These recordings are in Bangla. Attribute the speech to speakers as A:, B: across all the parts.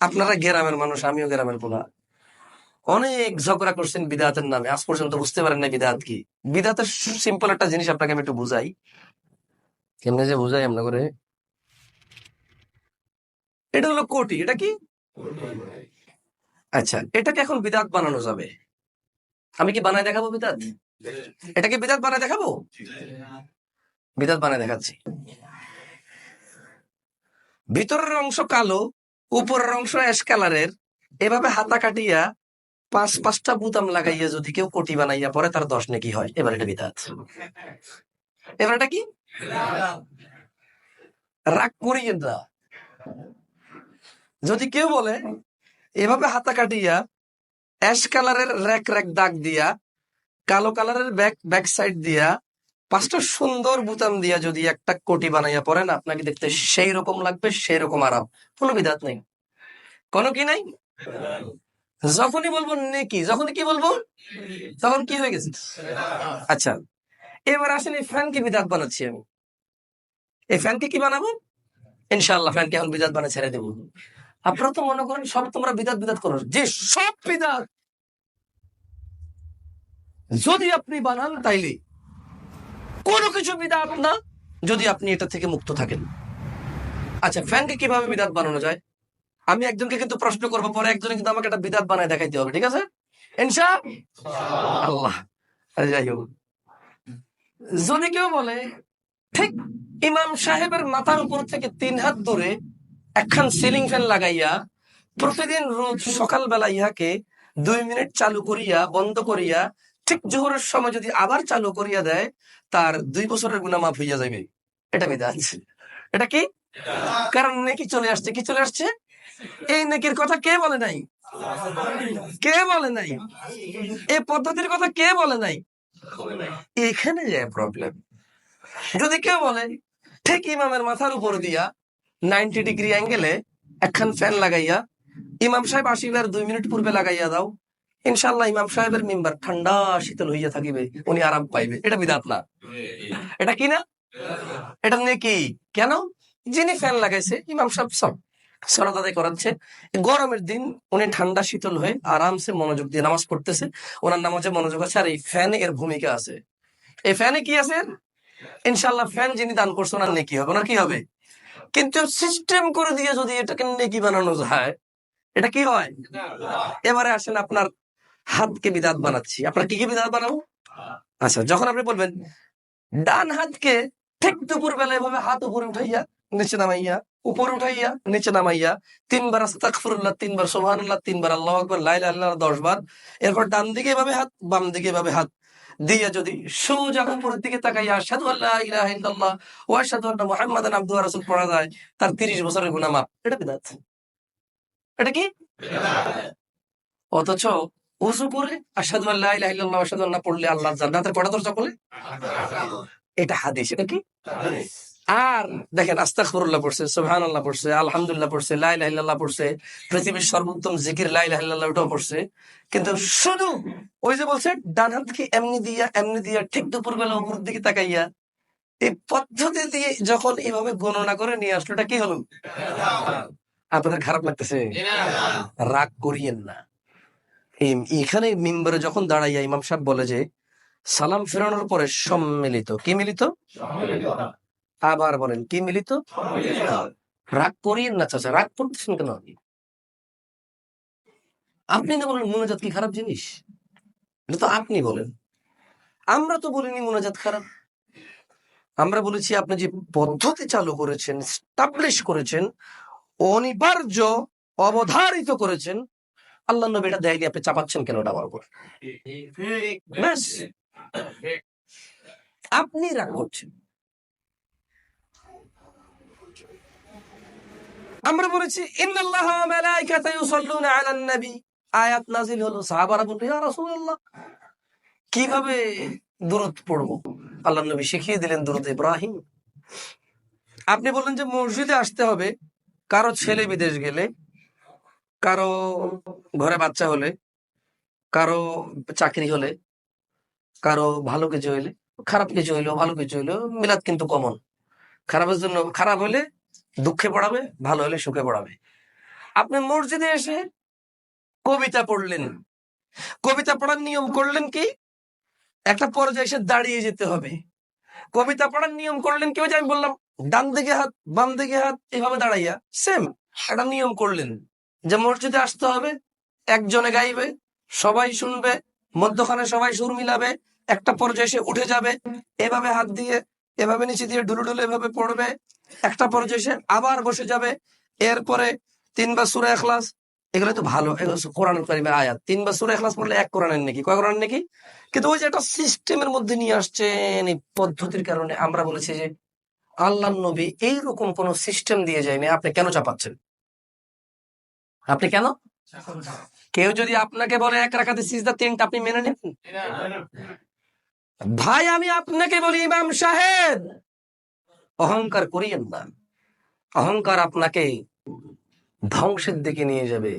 A: আপনারা গ্রামের মানুষ, আমিও গ্রামের পোলা। অনেক ঝগড়া করছেন বিদাতের নামে। আজ পর্যন্ত বুঝতে পারেন না বিদাত কি। বিদাতের সিম্পল একটা জিনিস আপনাকে আমি একটু বুঝাই। কেমনে যে বুঝাই আমরা করে। এটা হলো কোটি, এটা কি? আচ্ছা এটাকে এখন বিদাত বানানো যাবে। আমি কি বানায় দেখাবো বিদাত? এটাকে বিদাত বানায় দেখাবো? বিদাত বানায় দেখাচ্ছি। ভিতরের অংশ কালো উপরের অংশ অ্যাশ কালারের এভাবে হাতা কাটিয়া পাঁচ, পাঁচটা বুতাম লাগাইয়া যদি কেউ কোটি বানাইয়া পরে তার দশ নাকি হয়। এবার এটা বিদাত এবার এটা কি? রাগ না। যদি কেউ বলে, এভাবে হাতা কাটিয়া অ্যাশ কালারের র্যাক র্যাক দাগ দিয়া, কালো কালারের ব্যাক ব্যাক সাইড দিয়া পাঁচটা সুন্দর বুতাম দিয়া যদি একটা কোটি বানাইয়া পড়েন, আপনাকে দেখতে সেই রকম লাগবে সেই রকম আরাম। কোনো বিধাত নেই। কোনো কি নাই? যখনই বলব নেকি যখনই কি বলব? তখন কি হয়ে গেছে? আচ্ছা এবার আসেন এই ফ্যানকে বিদাত বানাচ্ছি আমি। এই ফ্যানকে কি বানাবো? ইনশাল্লাহ ফ্যানকে এখন বিদাত বানিয়ে ছেড়ে দেবো। আপনারা তো মনে করেন, সব তোমরা বিদাত বিদাত করো। যে সব বিদাত যদি আপনি বানান, তাইলে কোনো কিছু বিদাত না, যদি আপনি এটা থেকে মুক্ত থাকেন। আচ্ছা ফ্যানকে কীভাবে বিদাত বানানো যায়? আমি একজনকে কিন্তু প্রশ্ন করব, পরে একজনে কিন্তু আমাকে একটা বিদাত বানায় দেখাইতে হবে, ঠিক আছে? আল্লাহ। যাই হোক। যদি কেউ বলে, ঠিক ইমাম সাহেবের মাথার উপর থেকে তিন হাত দূরে একখান সিলিং ফ্যান লাগাইয়া প্রতিদিন রোজ সকালবেলা ইহাকে দুই মিনিট চালু করিয়া, বন্ধ করিয়া ঠিক জোহরের সময় যদি আবার চালু করিয়া দেয়, তার দুই বছরের গুণা মাফ হইয়া যাবে এটা বিধান এটা কি? কারণ নেকি চলে আসছে, কি চলে আসছে? এই নেকির কথা কে বলে নাই? কে বলে নাই? এই পদ্ধতির কথা কে বলে নাই? এখানে যে প্রবলেম যদি কেউ বলে, ঠিক ইমামের মাথার উপর দিয়া নাইনটি ডিগ্রি অ্যাঙ্গেলে একখান ফ্যান লাগাইয়া, ইমাম সাহেব আসিবার দুই মিনিট পূর্বে লাগাইয়া দাও ইনশাল্লাহ ইমাম সাহেবের মেম্বার, ঠান্ডা শীতল হইয়া থাকিবে, উনি আরাম পাইবে। এটা বিধাত না। এটা কি না? এটা নেকি কেন? যিনি ফ্যান লাগাইছে, ইমাম সাহেব সব করাচ্ছে। গরমের দিন উনি ঠান্ডা শীতল হয়ে আরামসে মনোযোগ দিয়ে নামাজ পড়তেছে। ওনার নামাজে মনোযোগ আছে, আর এই ফ্যানে এর ভূমিকা আছে। এই ফ্যানে কি আছে? ইনশাল্লাহ ফ্যান যিনি দান করছে, ওনার নেকি হবে। ওনার কি হবে? কিন্তু সিস্টেম করে দিয়ে যদি এটাকে নেকি বানানো যায়, এটা কি হয়? এবারে আসেন আপনার হাতকে বিদাত বানাচ্ছি। আপনার কি কি বিদাত বানাবো? আচ্ছা যখন আপনি বলবেন ডান হাতকে ঠিক দুপুর বেলা এভাবে হাত উপরে উঠাইয়া নিচে নামাইয়া উপরে উঠাইয়া নিচে নামাইয়া তিনবার আস্তাগফিরুল্লাহ তিনবার সুবহানাল্লাহ তিনবার আল্লাহু আকবার লা ইলাহা ইল্লাল্লাহ দশ বার এরপর ডান দিকে এভাবে হাত বাম দিকে এভাবে হাত দিয়ে যদি সোজা উপরের দিকে তাকাইয়া আশহাদু আল্লাহ ইলাহা ইল্লাল্লাহ ওয়া আশহাদু আন্না মুহাম্মাদান আবদুহু ওয়া রাসূল পড়া যায় তার 30 বছরের গুনাহ মাপ এটা বিদাত। এটা কি? অথচ উজু করে আশহাদু আল্লাহ ইলাহা আশহাদু আন্না পড়লে আল্লাহ জান্নাতের কটা দরজা খোলে? এটা হাদিস এটা কি? আর দেখেন আস্তাগফিরুল্লাহ পড়ছে সুবহানাল্লাহ পড়ছে আলহামদুলিল্লাহ পড়ছে লা ইলাহা ইল্লাল্লাহ পড়ছে পৃথিবীর সর্বোত্তম জিকির লা ইলাহা ইল্লাল্লাহ ওটাও পড়ছে। কিন্তু শুধু ওই যে বলছে ডান হাতকে এমনি দিয়া এমনি দিয়া ঠিক দুপুর বেলা উপরের দিকে তাকাইয়া এই পদ্ধতি দিয়ে যখন এইভাবে গণনা করে নিয়ে আসলো এটা কি হলো? আপনাদের খারাপ লাগতেছে? রাগ করিয়েন না। এখানে মিম্বরে যখন দাঁড়াইয়া ইমাম সাহেব বলে যে, সালাম ফেরানোর পরে সম্মিলিত। কি মিলিত? আবার বলেন, কি মিলিত? রাগ করিয়েন না চাচা, রাগ করতেছেন কেন আপনি? না বলেন, মোনাজাত কি খারাপ জিনিস? এটা তো আপনি বলেন। আমরা তো বলিনি মোনাজাত খারাপ। আমরা বলেছি, আপনি যে পদ্ধতি চালু করেছেন স্টাবলিশ করেছেন, অনিবার্য, অবধারিত করেছেন আল্লাহ নবী এটা দেয়নি আপনি চাপাচ্ছেন কেন ওটা আমার উপর ব্যাস। আপনি রাগ করছেন। আমরা বলেছি ইন্নাল্লাহ ওয়া মালাইকাতাহু ইউসাল্লুনা আলান নবী। আয়াত নাজিল হলো সাহাবারা বলল ইয়া রাসূলুল্লাহ কীভাবে দরুদ পড়ব? আল্লাহ নবী শিখিয়ে দিলেন দরুদ ইব্রাহিম। আপনি বললেন যে মসজিদে আসতে হবে কারও ছেলে বিদেশ গেলে কারও ঘরে বাচ্চা হলে, কারও চাকরি হলে, কারও ভালো কিছু হইলে, খারাপ কিছু হইল ভালো কিছু হইল মিলাদ কিন্তু কমন খারাপের জন্য খারাপ হলে দুঃখে পড়াবে, ভালো হলে সুখে পড়াবে। আপনি মসজিদে এসে কবিতা পড়লেন। কবিতা পড়ার নিয়ম করলেন কি? একটা পর্যায়ে এসে দাঁড়িয়ে যেতে হবে। কবিতা পড়ার নিয়ম করলেন কি? যে আমি বললাম, ডান দিকে হাত, বাম দিকে হাত, এভাবে দাঁড়াইয়া সেম একটা নিয়ম করলেন। যে মসজিদে আসতে হবে, একজনে গাইবে, সবাই শুনবে, মধ্যখানে সবাই সুর মিলাবে, একটা পর্যায়ে এসে উঠে যাবে, এভাবে হাত দিয়ে, এভাবে নিচে দিয়ে ডুলু ডুলু এভাবে পড়বে, একটা পর্যায়ে এসে আবার বসে যাবে, এরপরে তিনবার সুরা এখলাস এগুলো তো ভালো কোরআন কারিমের আয়াত। তিনবার সুরা এখলাস পড়লে এক কোরআনের নাকি, কয় কোরআন নাকি? কিন্তু ওই যে একটা সিস্টেমের মধ্যে নিয়ে আসছেন, এই পদ্ধতির কারণে আমরা বলেছি যে আল্লাহ নবী এইরকম কোন সিস্টেম দিয়ে যায়নি, আপনি কেন চাপাচ্ছেন? আপনি কেন? কেউ যদি আপনাকে বলে এক রাখাতে সিজদা তিনটা আপনি মেনে নেবেন ভাই, আমি আপনাকে বলি, ইমাম সাহেব। অহংকার করিয়েন না। অহংকার আপনাকে ধ্বংসের দিকে নিয়ে যাবে।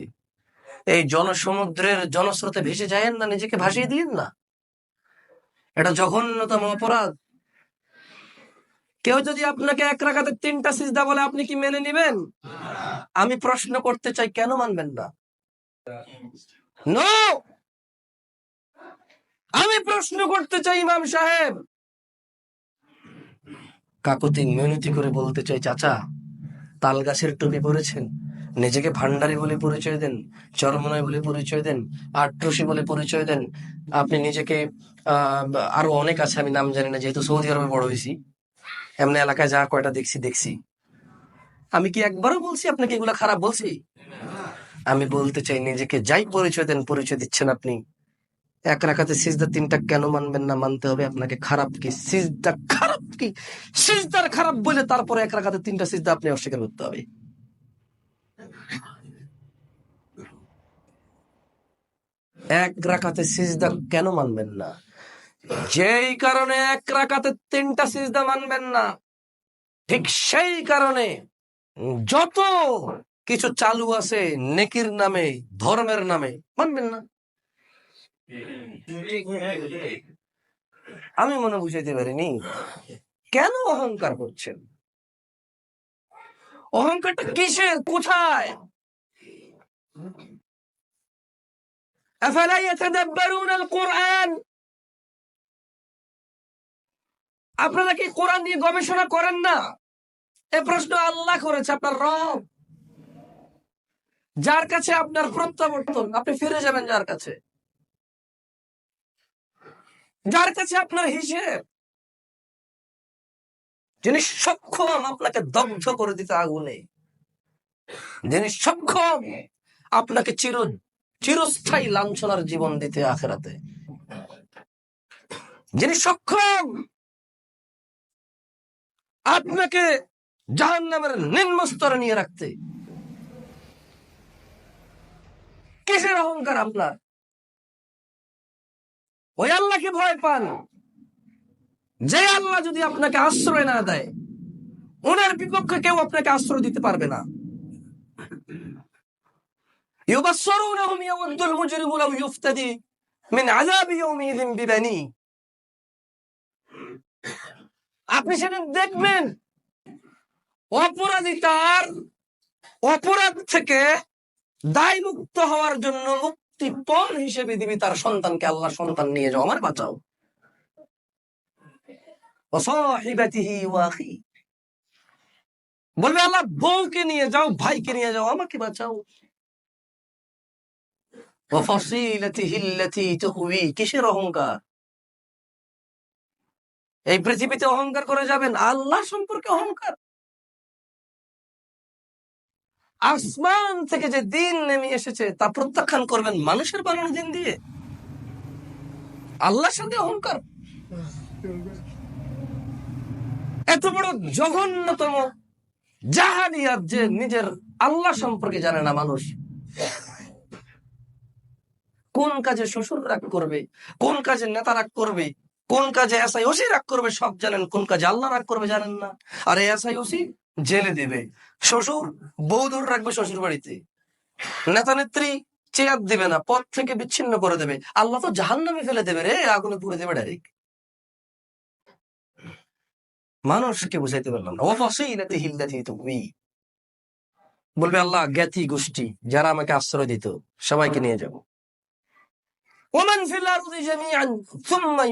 A: এই জনসমুদ্রের জনস্রোতে ভেসে যায়েন না, নিজেকে ভাসিয়ে দিয়েন না। এটা জঘন্যতম অপরাধ। কেউ যদি আপনাকে এক রাখাতে তিনটা সিজদা বলে, আপনি কি মেনে নেবেন? আমি প্রশ্ন করতে চাই, কেন মানবেন না? আমি প্রশ্ন করতে চাই ইমাম সাহেব। কাকুতি মিনতি করে বলতে চাই, চাচা তাল গাছের টুপি পরেছেন। নিজেকে ভান্ডারি বলে পরিচয় দেন, চরমনায় বলে পরিচয় দেন, আট্রসি বলে পরিচয় দেন। আপনি নিজেকে আরও অনেক আছে, আমি নাম জানি না, যেহেতু সৌদি আরবে বড় হয়েছি। এমনি এলাকায় যা কয়টা দেখছি দেখছি। আমি কি একবারও বলছি আপনাকে এগুলা খারাপ বলছি? আমি বলতে চাই নিজেকে যাই পরিচয় দেন, পরিচয় দিচ্ছেন আপনি। এক রাখাতে সিজদা তিনটা কেন মানবেন না মানতে হবে আপনাকে খারাপ কি? সিজদা খারাপ কি? সিজদার খারাপ বলে তারপরে এক রাখাতে তিনটা সিজদা আপনি অস্বীকার করতে হবে। এক রাখাতে সিজদা কেন মানবেন না? যেই কারণে এক রাখাতে তিনটা সিজদা মানবেন না, ঠিক সেই কারণে যত কিছু চালু আছে নেকির নামে ধর্মের নামে মানবেন না আমি মনে বুঝাইতে পারিনি কেন অহংকার করছেন অহংকারটা কিসের কোথায় أفلا يتدبرون القرآن আপনারা কি কোরআন নিয়ে গবেষণা করেন না এ প্রশ্ন আল্লাহ করেছে, আপনার রব। যার কাছে আপনার প্রত্যাবর্তন, আপনি ফিরে যাবেন যার কাছে। যার কাছে আপনার হিসেব। যিনি সক্ষম আপনাকে দগ্ধ করে দিতে আগুনে। যিনি সক্ষম আপনাকে চির, চিরস্থায়ী লাঞ্ছনার জীবন দিতে আখেরাতে। যিনি সক্ষম আপনাকে জাহান নামের নিম্ন স্তরে নিয়ে রাখতে কিসের অহংকার আপনার ওই আল্লাহকে ভয় পান যে আল্লাহ যদি আপনাকে আশ্রয় না দেয় ওনার বিপক্ষে কেউ আপনাকে আশ্রয় দিতে পারবে না يبصرونهم يود المجرم لو يفتدي من عذاب يومئذ ببنيه আপনি সেটা দেখবেন অপরাধী তার অপরাধ থেকে দায় মুক্ত হওয়ার জন্য মুক্তিপণ হিসেবে দিবি তার সন্তানকে। আল্লাহ সন্তান নিয়ে যাও, আমার বাঁচাও। বলবে, আল্লাহ, বউকে নিয়ে যাও, ভাইকে নিয়ে যাও, আমাকে বাঁচাও। কিসের অহংকার? এই পৃথিবীতে অহংকার করে যাবেন, আল্লাহ সম্পর্কে অহংকার? আসমান থেকে যে দিন নেমে এসেছে, তা প্রত্যাখ্যান করবেন মানুষের বানানো দিন দিয়ে। আল্লাহর সাথে অহংকার। এত বড় জঘন্যতম জাহানিয়াত যে নিজের আল্লাহ সম্পর্কে জানে না মানুষ। কোন কাজে শ্বশুর রাগ করবে, কোন কাজে নেতা রাগ করবে, কোন কাজে এসআই ওসি রাগ করবে, সব জানেন। কোন কাজে আল্লাহ রাগ করবে জানেন না। আরে এসআই ওসি জেলে দেবে। শ্বশুর, বউ ধরে রাখবে শ্বশুর বাড়িতে। নেতা নেত্রী চেয়ার দিবে না, পথ থেকে বিচ্ছিন্ন করে দেবে। আল্লাহ তো জাহান নামে ফেলে দেবে রে, আগুনে পুড়ে দেবে ডাইরেক্ট মানুষকে বুঝাইতে পারলাম না। ও ফসিলাতে হিল্লাতি তুমি। বলবে, আল্লাহ, জ্ঞাতি গোষ্ঠী, যারা আমাকে আশ্রয় দিত, সবাইকে নিয়ে যাব। ওমান ফিল আরদি সুম্মা